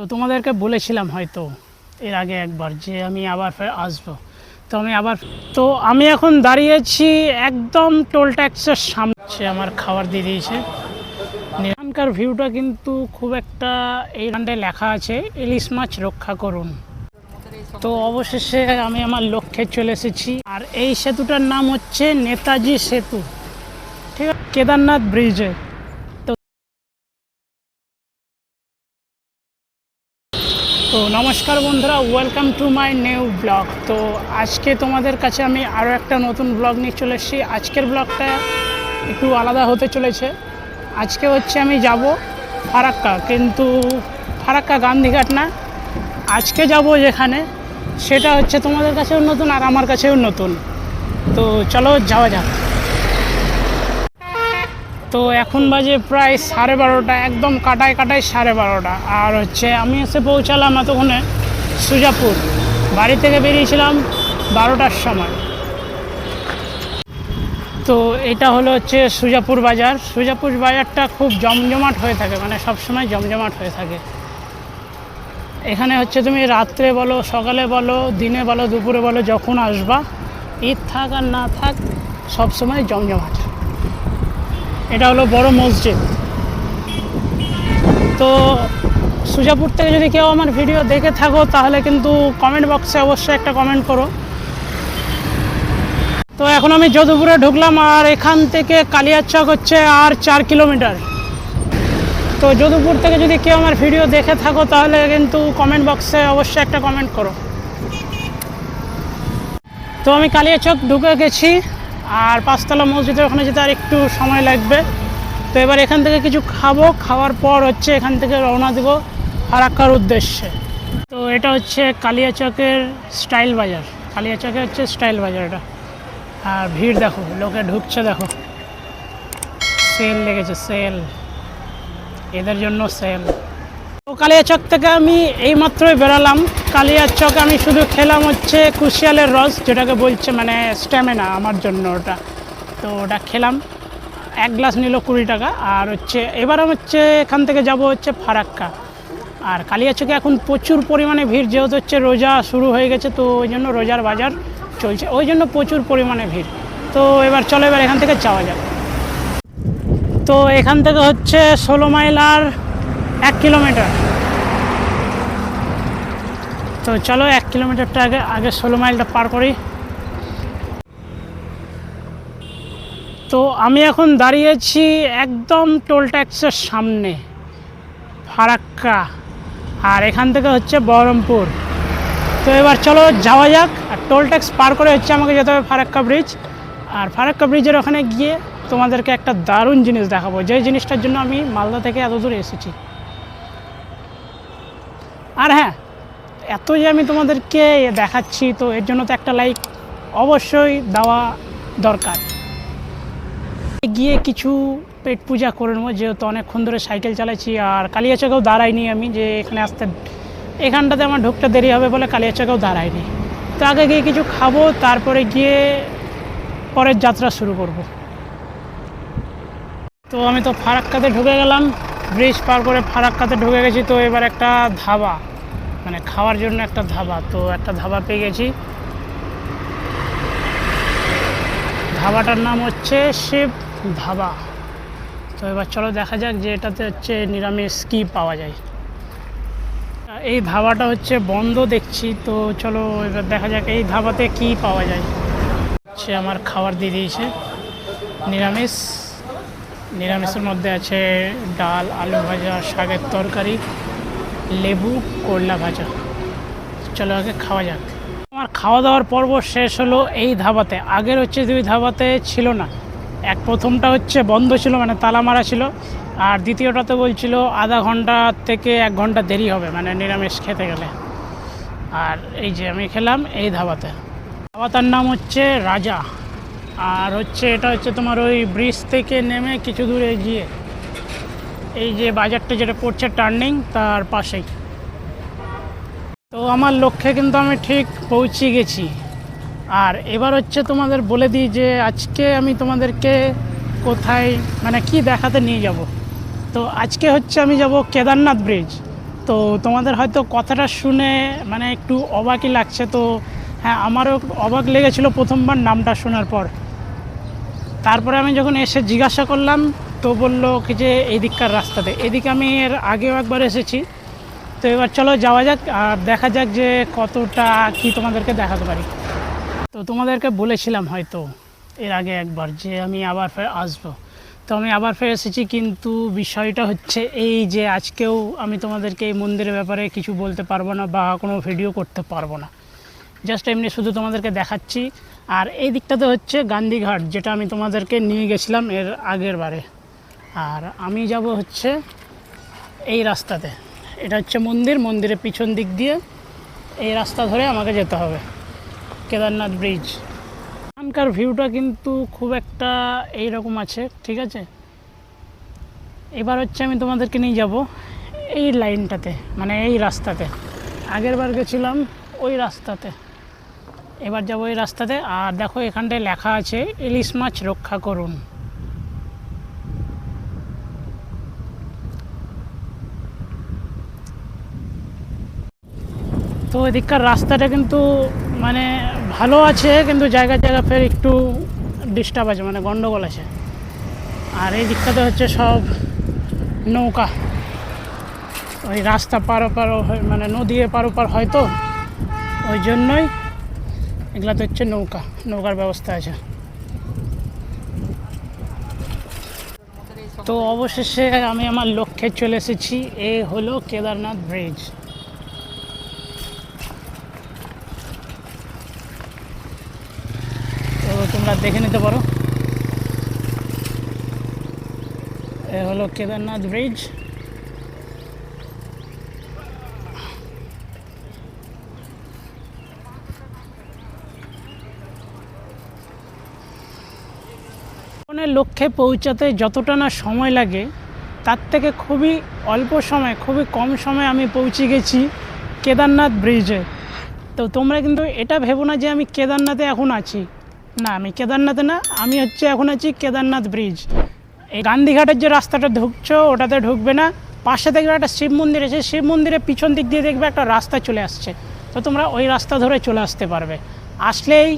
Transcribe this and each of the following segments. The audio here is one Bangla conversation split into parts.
তো তোমাদেরকে বলেছিলাম হয়তো এর আগে একবার যে আমি আবার ফের আসব। তো আমি আবার তো আমি এখন দাঁড়িয়েছি একদম টোল ট্যাক্সের সামনে। আমার খাবার দিয়ে দিয়েছে। এখানকার ভিউটা কিন্তু খুব একটা এই গানটায় লেখা আছে, ইলিশ মাছ রক্ষা করুন। তো অবশেষে আমি আমার লক্ষ্যে চলে এসেছি। আর এই সেতুটার নাম হচ্ছে নেতাজি সেতু। ঠিক আছে? কেদারনাথ ব্রিজে। তো নমস্কার বন্ধুরা welcome to my new blog তো আজকে তোমাদের কাছে আমি আরও একটা নতুন ব্লগ নিয়ে চলে এসেছি। আজকের ব্লগটা একটু আলাদা হতে চলেছে। আজকে হচ্ছে আমি যাব ফারাক্কা, কিন্তু ফারাক্কা গান্ধীঘাট না। আজকে যাব যেখানে, সেটা হচ্ছে তোমাদের কাছেও নতুন আর আমার কাছেও নতুন। তো চলো যাওয়া যাক। তো এখন বাজে প্রায় সাড়ে বারোটা, একদম কাটায় কাটায় সাড়ে বারোটা। আর হচ্ছে আমি এসে পৌঁছালাম এতক্ষণে সুজাপুর। বাড়ি থেকে বেরিয়েছিলাম বারোটার সময়। তো এটা হলো হচ্ছে সুজাপুর বাজার। সুজাপুর বাজারটা খুব জমজমাট হয়ে থাকে মানে সবসময় জমজমাট হয়ে থাকে। এখানে হচ্ছে তুমি রাত্রে বলো, সকালে বলো, দিনে বলো, দুপুরে বলো, যখন আসবা, ঈদ থাক আর না থাক, সবসময় জমজমাট। এটা হলো বড় মসজিদ। তো সুজাপুর থেকে যদি কেউ আমার ভিডিও দেখে থাকো, তাহলে কিন্তু কমেন্ট বক্সে অবশ্যই একটা কমেন্ট করো। তো এখন আমি যদুপুরে ঢুকলাম আর এখান থেকে কালিয়াচক হচ্ছে আর চার কিলোমিটার। তো যদুপুর থেকে যদি কেউ আমার ভিডিও দেখে থাকো, তাহলে কিন্তু কমেন্ট বক্সে অবশ্যই একটা কমেন্ট করো। তো আমি কালিয়াচক ঢুকে গেছি। আর পাঁচতলা মসজিদের ওখানে যেতে আর একটু সময় লাগবে। তো এবার এখান থেকে কিছু খাব, খাওয়ার পর হচ্ছে এখান থেকে রওনা দেবো ফারাক্কার উদ্দেশ্যে। তো এটা হচ্ছে কালিয়াচকের স্টাইল বাজার। কালিয়াচকে হচ্ছে স্টাইল বাজার এটা। আর ভিড় দেখো, লোকে ঢুকছে দেখো। সেল লেগেছে, সেল। এদের জন্য সেল। কালিয়াচক থেকে আমি এইমাত্রই বেরালাম কালিয়াচক আমি শুধু খেলাম হচ্ছে কুশিয়ালের রস, যেটাকে বলছে মানে স্ট্যামিনা আমার জন্য ওটা। তো ওটা খেলাম। এক গ্লাস নিল কুড়ি টাকা আর হচ্ছে এবার হচ্ছে এখান থেকে যাব হচ্ছে ফারাক্কা। আর কালিয়াচকে এখন প্রচুর পরিমাণে ভিড়, যেহেতু হচ্ছে রোজা শুরু হয়ে গেছে, তো ওই জন্য রোজার বাজার চলছে। ওই জন্য প্রচুর পরিমাণে ভিড়। তো এবার চলো, এবার এখান থেকে যাওয়া যাক। তো এখান থেকে হচ্ছে ষোলো মাইল আর এক কিলোমিটার। তো চলো এক কিলোমিটারটা আগে আগে ষোলো মাইলটা পার করি। তো আমি এখন দাঁড়িয়েছি একদম টোল ট্যাক্সের সামনে, ফারাক্কা, আর এখান থেকে হচ্ছে বহরমপুর। তো এবার চলো যাওয়া যাক, আর টোল ট্যাক্স পার করে হচ্ছে আমাকে যেতে হবে ফারাক্কা ব্রিজ। আর ফারাক্কা ব্রিজের ওখানে গিয়ে তোমাদেরকে একটা দারুণ জিনিস দেখাবো, যে জিনিসটার জন্য আমি মালদা থেকে এত দূরে এসেছি। আর হ্যাঁ এত যে আমি তোমাদেরকে দেখাচ্ছি, তো এর জন্য তো একটা লাইক অবশ্যই দেওয়া দরকার। গিয়ে কিছু পেট পূজা করে নেব, যেহেতু অনেকক্ষণ ধরে সাইকেল চালাচ্ছি, আর কালিয়াচকেও দাঁড়াইনি আমি যে এখানে আসতে। এখানটাতে আমার ঢুকতে দেরি হবে বলে কালিয়াচকেও দাঁড়াইনি। তো আগে গিয়ে কিছু খাব, তারপরে গিয়ে পরের যাত্রা শুরু করব। তো আমি তো ফারাক্কাতে ঢুকে গেলাম। ব্রিজ পার করে ফারাক্কাতে ঢুকে গেছি তো এবার একটা ধাবা মানে খাওয়ার জন্য একটা ধাবা, তো একটা ধাবা পেয়ে গেছি। ধাবাটার নাম হচ্ছে শিব ধাবা। তো এবার চলো দেখা যাক যে এটাতে হচ্ছে নিরামিষ কী পাওয়া যায়। এই ধাবাটা হচ্ছে বন্ধ দেখছি, তো চলো এবার দেখা যাক এই ধাবাতে কি পাওয়া যায়। সে আমার খাবার দিয়ে দিয়েছে। নিরামিষ। নিরামিষের মধ্যে আছে ডাল, আলু ভাজা, শাকের তরকারি, লেবু, করলা ভাজা। চলো আগে খাওয়া যাক। আমার খাওয়া দাওয়ার পর্ব শেষ হলো এই ধাবাতে। আগের হচ্ছে দুই ধাবাতে ছিল না। এক প্রথমটা হচ্ছে বন্ধ ছিল মানে তালা মারা ছিল। আর দ্বিতীয়টাতে বলছিল আধা ঘণ্টা থেকে এক ঘণ্টা দেরি হবে মানে নিরামিষ খেতে গেলে। আর এই যে আমি খেলাম এই ধাবাতে। ধাবাটার নাম হচ্ছে রাজা। আর হচ্ছে এটা হচ্ছে তোমার ওই ব্রিজ থেকে নেমে কিছু দূরে গিয়ে এই যে বাজারটা যেটা পড়ছে টার্নিং, তার পাশেই। তো আমার লক্ষ্যে কিন্তু আমি ঠিক পৌঁছে গেছি। আর এবার হচ্ছে তোমাদের বলে দিই যে আজকে আমি তোমাদেরকে কোথায় মানে কি দেখাতে নিয়ে যাব। তো আজকে হচ্ছে আমি যাব কেদারনাথ ব্রিজ। তো তোমাদের হয়তো কথাটা শুনে মানে একটু অবাকই লাগছে। তো হ্যাঁ আমারও অবাক লেগেছিল প্রথমবার নামটা শোনার পর। তারপরে আমি যখন এসে জিজ্ঞাসা করলাম, তো বলল কি যে দিককার রাস্তাতে। এদিকে আমি এর আগেও একবার এসেছি। তো এবার চলো যাওয়া যাক আর দেখা যাক যে কতটা কি তোমাদেরকে দেখাতে পারি। তো তোমাদেরকে বলেছিলাম হয়তো এর আগে একবার যে আমি আবার ফের আসব। তো আমি আবার ফের এসেছি, কিন্তু বিষয়টা হচ্ছে এই যে আজকেও আমি তোমাদেরকে এই মন্দিরের ব্যাপারে কিছু বলতে পারব না বা কোনো ভিডিও করতে পারব না। জাস্ট এমনি শুধু তোমাদেরকে দেখাচ্ছি। আর এই দিকটাতে হচ্ছে গান্ধীঘাট, যেটা আমি তোমাদেরকে নিয়ে গেছিলাম এর আগের বারে। আর আমি যাব হচ্ছে এই রাস্তাতে। এটা হচ্ছে মন্দির, মন্দিরের পিছন দিক দিয়ে এই রাস্তা ধরে আমাকে যেতে হবে। কেদারনাথ ব্রিজ। এখানকার ভিউটা কিন্তু খুব একটা এই রকম আছে, ঠিক আছে? এবার হচ্ছে আমি তোমাদেরকে নিয়ে যাব এই লাইনটাতে মানে এই রাস্তাতে। আগের বার গেছিলাম ওই রাস্তাতে। এবার যাব এই রাস্তাতে। আর দেখো এখানটায় লেখা আছে, ইলিশ মাছ রক্ষা করুন। তো এদিককার রাস্তাটা কিন্তু মানে ভালো আছে, কিন্তু জায়গা জায়গা ফের একটু ডিস্টার্ব আছে মানে গন্ডগোল আছে। আর এই দিকটাতে হচ্ছে সব নৌকা। ওই রাস্তা পার পার মানে নদী পার পার হয় তো, ওই জন্যই এগুলাতে হচ্ছে নৌকা, নৌকার ব্যবস্থা আছে। তো অবশেষে আমি আমার লক্ষ্যে চলে এসেছি, এ হলো কেদারনাথ ব্রিজ। তো তোমরা দেখে নিতে পারো। এ হলো কেদারনাথ ব্রিজ। লক্ষ্যে পৌঁছাতে যতটা না সময় লাগে, তার থেকে খুবই অল্প সময়, খুবই কম সময়ে আমি পৌঁছে গেছি কেদারনাথ ব্রিজে। তো তোমরা কিন্তু এটা ভেবো না যে আমি কেদারনাথে এখন আছি। না, আমি কেদারনাথে না, আমি হচ্ছে এখন আছি কেদারনাথ ব্রিজ। এই গান্ধীঘাটের যে রাস্তাটা ঢুকছো, ওটাতে ঢুকবে না। পাশে দেখবে একটা শিব মন্দির আছে, শিব মন্দিরের পিছন দিক দিয়ে দেখবে একটা রাস্তা চলে আসছে। তো তোমরা ওই রাস্তা ধরে চলে আসতে পারবে। আসলেই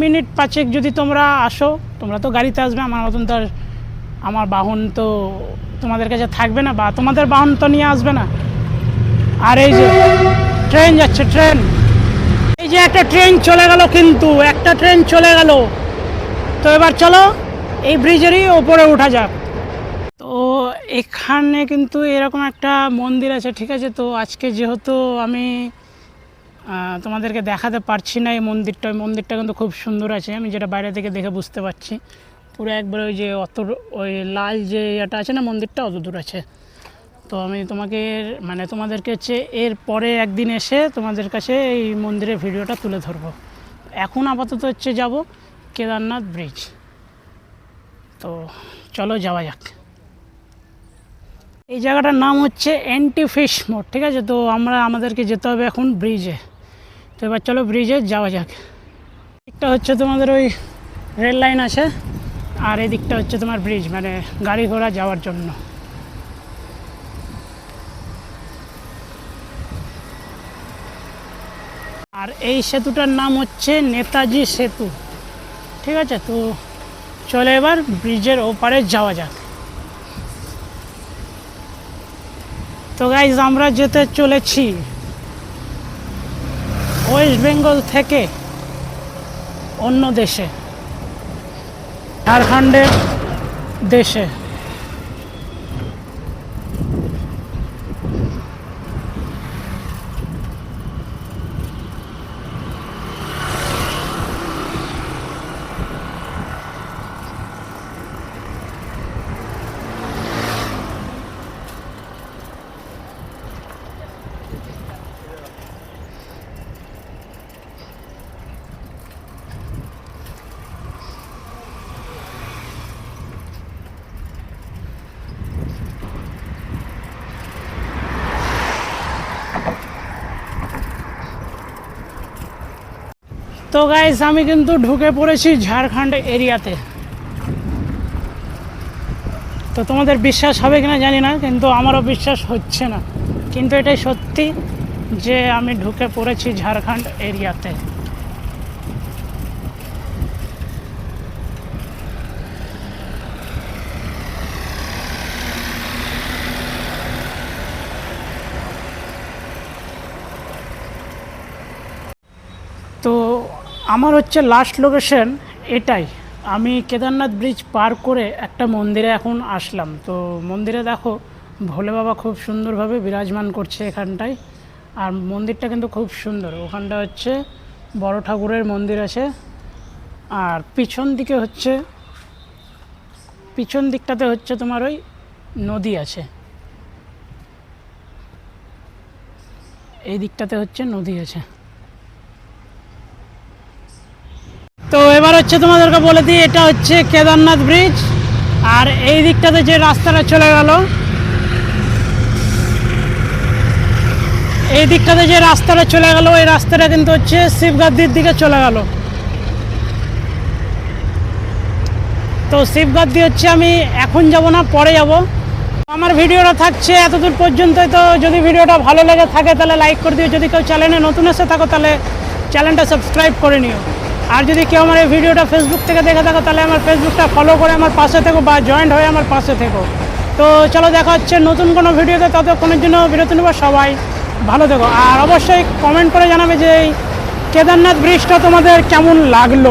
মিনিট পাঁচেক যদি তোমরা আসো, তোমরা তো গাড়িতে আসবে, আমার মতন তো আমার বাহন তো তোমাদের কাছে থাকবে না বা তোমাদের বাহন তো নিয়ে আসবে না। আর এই যে ট্রেন যাচ্ছে, ট্রেন। এই যে একটা ট্রেন চলে গেল কিন্তু, একটা ট্রেন চলে গেল। তো এবার চলো, এই ব্রিজেরই ওপরে ওঠা যাক। তো এখানে কিন্তু এরকম একটা মন্দির আছে, ঠিক আছে? তো আজকে যেহেতু আমি তোমাদেরকে দেখাতে পারছি না এই মন্দিরটা। ওই মন্দিরটা কিন্তু খুব সুন্দর আছে, আমি যেটা বাইরে থেকে দেখে বুঝতে পারছি। পুরো একবার ওই যে অত ওই লাল যে ইয়েটা আছে না মন্দিরটা, অত দূর আছে। তো আমি তোমাকে মানে তোমাদেরকে হচ্ছে এর পরে একদিন এসে তোমাদের কাছে এই মন্দিরের ভিডিওটা তুলে ধরবো। এখন আপাতত হচ্ছে যাব কেদারনাথ ব্রিজ। তো চলো যাওয়া যাক। এই জায়গাটার নাম হচ্ছে অ্যান্টি ফিশ মোড় ঠিক আছে? তো আমরা আমাদেরকে যেতে হবে এখন ব্রিজে। তো এবার চলো ব্রিজে যাওয়া যাক। দিকটা হচ্ছে তোমাদের ওই রেল লাইন আছে, আর এই দিকটা হচ্ছে তোমার ব্রিজ মানে গাড়ি ঘোড়া যাওয়ার জন্য। আর এই সেতুটার নাম হচ্ছে নেতাজি সেতু, ঠিক আছে? তো চলে এবার ব্রিজের ওপারে যাওয়া যাক। তো গাইজ আমরা যেতে চলেছি। ওয়েস্ট বেঙ্গল থেকে অন্য দেশে ঝাড়খণ্ডের দেশে। তো গাইস আমি কিন্তু ঢুকে পড়েছি ঝাড়খণ্ড এরিয়াতে। তো তোমাদের বিশ্বাস হবে কিনা জানি না, কিন্তু আমারও বিশ্বাস হচ্ছে না। কিন্তু এটাই সত্যি যে আমি ঢুকে পড়েছি ঝাড়খণ্ড এরিয়াতে তো আমার হচ্ছে লাস্ট লোকেশন এটাই। আমি কেদারনাথ ব্রিজ পার করে একটা মন্দিরে এখন আসলাম। তো মন্দিরে দেখো, ভোলে বাবা খুব সুন্দরভাবে বিরাজমান করছে এখানটায়। আর মন্দিরটা কিন্তু খুব সুন্দর। ওখানটা হচ্ছে বড় ঠাকুরের মন্দির আছে। আর পিছন দিকে হচ্ছে, পিছন দিকটাতে হচ্ছে তোমার ওই নদী আছে। এই দিকটাতে হচ্ছে নদী আছে। তো এবার হচ্ছে তোমাদেরকে বলে দিই, এটা হচ্ছে কেদারনাথ ব্রিজ, আর এই দিকটাতে যে রাস্তাটা চলে গেল, এই দিকটাতে যে রাস্তাটা চলে গেল, এই রাস্তাটা কিন্তু হচ্ছে শিবগাদ্দির দিকে চলে গেল। তো শিবগাদ্দি হচ্ছে আমি এখন যাব না, পরে যাব। আমার ভিডিওটা থাকছে এতদূর পর্যন্তই, তো যদি ভিডিওটা ভালো লেগে থাকে তাহলে লাইক করে দিও। যদি কেউ চ্যানেলে নতুন এসে থাকো তাহলে চ্যানেলটা সাবস্ক্রাইব করে নিও। আর যদি কেউ আমার এই ভিডিওটা ফেসবুক থেকে দেখে থাকো, তাহলে আমার ফেসবুকটা ফলো করে আমার পাশে থেকো বা জয়েন্ট হয়ে আমার পাশে থেকো। তো চলো দেখা হচ্ছে নতুন কোনো ভিডিওতে, ততক্ষণের জন্য বিরতি নেব সবাই। ভালো থেকো। আর অবশ্যই কমেন্ট করে জানাবে যে কেদারনাথ ব্রিজটা তোমাদের কেমন লাগল?